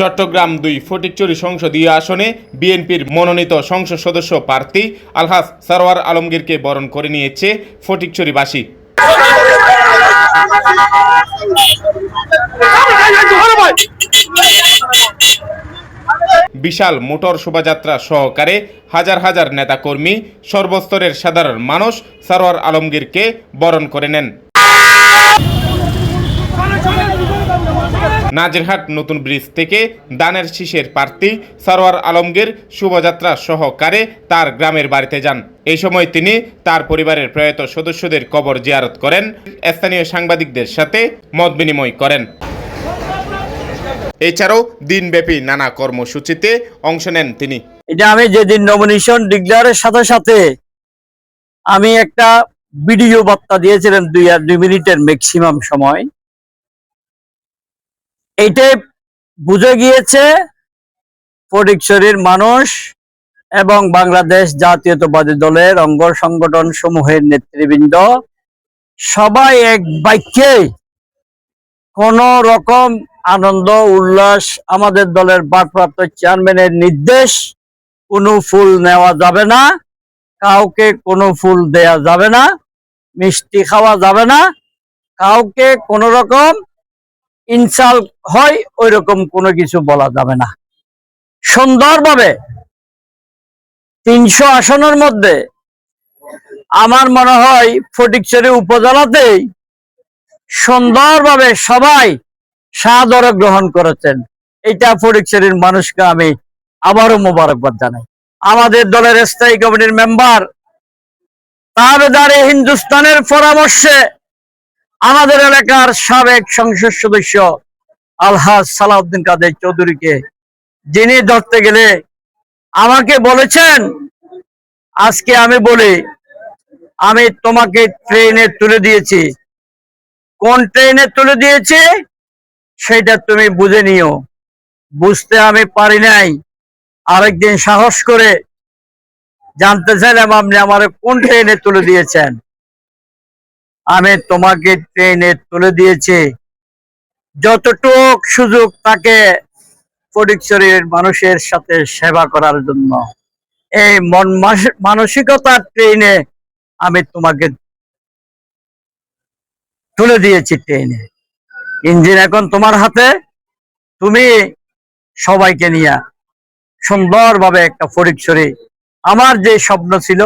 চট্টগ্রাম দুই ফটিকচুরি সংসদীয় আসনে বিএনপির মনোনীত সংসদ সদস্য প্রার্থী আলহাস সারোয়ার আলমগীরকে বরণ করে নিয়েছে ফটিকচুরিবাসী। বিশাল মোটর শোভাযাত্রা সহকারে হাজার হাজার নেতাকর্মী, সর্বস্তরের সাধারণ মানুষ সারোয়ার আলমগীরকে বরণ করে নেন। নাজিরহাট নতুন ব্রিজ থেকে দানের শীষের প্রার্থী সারোয়ার আলমগীর শুভযাত্রা সহকারে তার গ্রামের বাড়িতে যান। এই সময় তিনি তার পরিবারের প্রয়াত সদস্যদের কবর জিয়ারত করেন। স্থানীয় সাংবাদিকদের সাথে মত বিনিময় করেন। এছাড়াও দিনব্যাপী নানা কর্মসূচিতে অংশ নেন তিনি। এটা আমি যেদিন নমিনেশন ডিক্লেয়ারের সাথে সাথে আমি একটা ভিডিও বার্তা দিয়েছিলাম দুই আর দুই মিনিটের ম্যাক্সিমাম সময়। এইটাই বুঝে গিয়েছে ফটিকছড়ির মানুষ এবং বাংলাদেশ জাতীয়তাবাদী দলের অঙ্গ সংগঠন সমূহের নেতৃবৃন্দ। সবাই এক বাক্যে কোন রকম আনন্দ, উল্লাস আমাদের দলের ভারপ্রাপ্ত চেয়ারম্যানের নির্দেশ, কোনো ফুল নেওয়া যাবে না, কাউকে কোনো ফুল দেয়া যাবে না, মিষ্টি খাওয়া যাবে না, কাউকে কোন রকম ইনসাল্ট হয় ওই রকম কোনো কিছু বলা যাবে না। সুন্দরভাবে তিনশো আসনের মধ্যে আমার মনে হয় ফটিকছড়ি উপজেলাতেই সুন্দরভাবে সবাই সাদরে গ্রহণ করেছেন। এটা ফটিকছড়ির মানুষকে আমি আবারও মোবারকবাদ জানাই। আমাদের দলের স্থায়ী কমিটির মেম্বার তাবেদারে হিন্দুস্তানের পরামর্শে আমাদের এলাকার সাবেক সংসদ সদস্য আলহাজ সালাউদ্দিন কাদের চৌধুরীকে, যিনি ধরতে গেলে আমাকে বলেছেন, আজকে আমি বলি, আমি তোমাকে ট্রেনে তুলে দিয়েছি। কোন ট্রেনে তুলে দিয়েছি? সেটা তুমি বুঝে নিও। বুঝতে আমি পারি নাই। আরেকদিন সাহস করে জানতে চাইলাম আপনি আমার কোন ট্রেনে তুলে দিয়েছেন। আমি তোমাকে ট্রেনে তুলে দিয়েছি। যতটুক সুযোগ তাকে ফটিকছড়ির মানুষের সাথে সেবা করার জন্য। এই মন মানসিকতার ট্রেনে আমি তোমাকে তুলে দিয়েছি ট্রেনে ইঞ্জিন এখন তোমার হাতে। তুমি সবাইকে নিয়ে সুন্দরভাবে একটা ফটিকছড়ি আমার যে স্বপ্ন ছিল,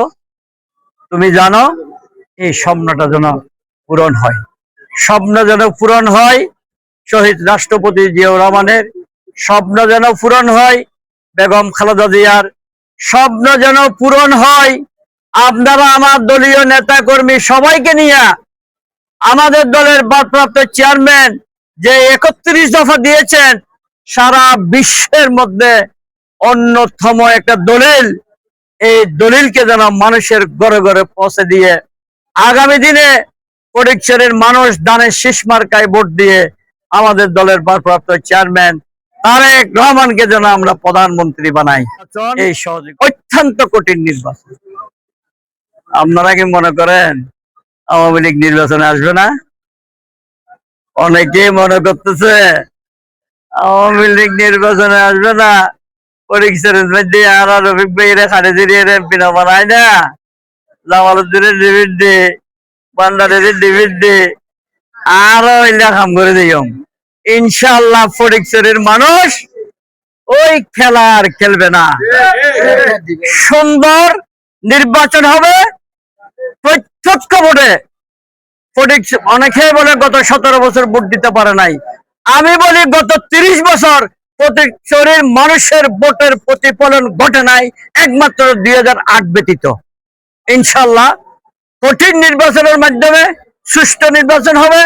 তুমি জানো, এই স্বপ্নটা যেন পূরণ হয়। স্বপ্ন যেন পূরণ হয়, শহীদ রাষ্ট্রপতি জিয়াউর রহমানের স্বপ্ন যেন পূরণ হয়, বেগম খালেদা জিয়ার স্বপ্ন যেন পূরণ হয়, আপনারা আমার দলীয় নেতা কর্মী সবাইকে নিয়ে আমাদের দলের ভারপ্রাপ্ত চেয়ারম্যান যে একত্রিশ দফা দিয়েছেন, সারা বিশ্বের মধ্যে অন্যতম একটা দলিল, এই দলিলকে যেন মানুষের ঘরে ঘরে পৌঁছে দিয়ে আগামী দিনে পরীক্ষারের মানুষ দানের শীষ মার্কায় ভোট দিয়ে আমাদের দলের ভারপ্রাপ্ত চেয়ারম্যান তারেক রহমানকে যেন আমরা প্রধানমন্ত্রী বানাই। এই সহযোগ অত্যন্ত কঠিন নির্বাচন। আপনারা কি মনে করেন আওয়ামী লীগ নির্বাচনে আসবে না? অনেকে মনে করতেছে আওয়ামী লীগ নির্বাচনে আসবে না। পরীক্ষার মধ্যে আর রফিক ভাইয়েরা খাড়ে দিয়ে এমপি না বানায় না। জামালুদ্দিনের ডিভিড দে বান্দারের ডিভিড দে আরও কাম করে দিও ইনশাল্লাহ ফটিকচুরির মানুষ ওই খেলা আর খেলবে না। সুন্দর নির্বাচন হবে। প্রত্যক্ষ ভোটে অনেকে বলে গত সতেরো বছর ভোট দিতে পারে নাই। আমি বলি গত তিরিশ বছর প্রত্যেক মানুষের ভোটের প্রতিফলন ঘটে নাই, একমাত্র দুই হাজার আট ব্যতীত। ইনশাল্লাহ কঠিন নির্বাচনের মাধ্যমে সুষ্ঠু নির্বাচন হবে।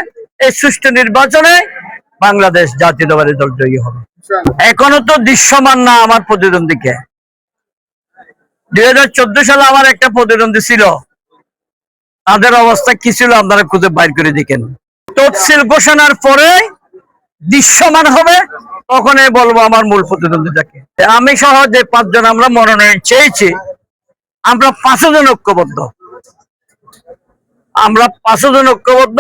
এই সুষ্ঠু নির্বাচনে বাংলাদেশ জাতীয়তাবাদী দল জয়ী হবে। এখনও তো দৃশ্যমান না আমার প্রতিদ্বন্দ্বীকে। দুই হাজার চোদ্দ সালে আমার একটা প্রতিদ্বন্দ্বী ছিল। তাদের অবস্থা কি ছিল আপনারা খুঁজে বাইর করে দেখেন। তফসিল ঘোষণার পরে দৃশ্যমান হবে তখনই বলব আমার মূল প্রতিদ্বন্দ্বিতাকে আমি সহ যে পাঁচজন আমরা মনোনয়ন চেয়েছি আমরা পাঁচজন ঐক্যবদ্ধ। আমরা পাঁচজন ঐক্যবদ্ধ।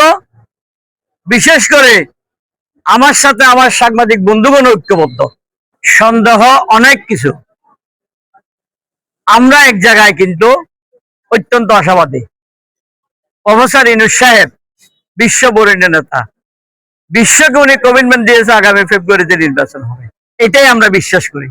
বিশেষ করে আমার সাথে আমার সাংবাদিক বন্ধুগণ ঐক্যবদ্ধ। সন্দেহ অনেক কিছু। আমরা এক জায়গায় কিন্তু অত্যন্ত আশাবাদী। প্রফেসর ইনুস সাহেব, বিশ্ব বরেণ্য নেতা। বিশ্বকে উনি কমিটমেন্ট দিয়েছে আগামী ফেব্রুয়ারিতে নির্বাচন হবে। এটাই আমরা বিশ্বাস করি।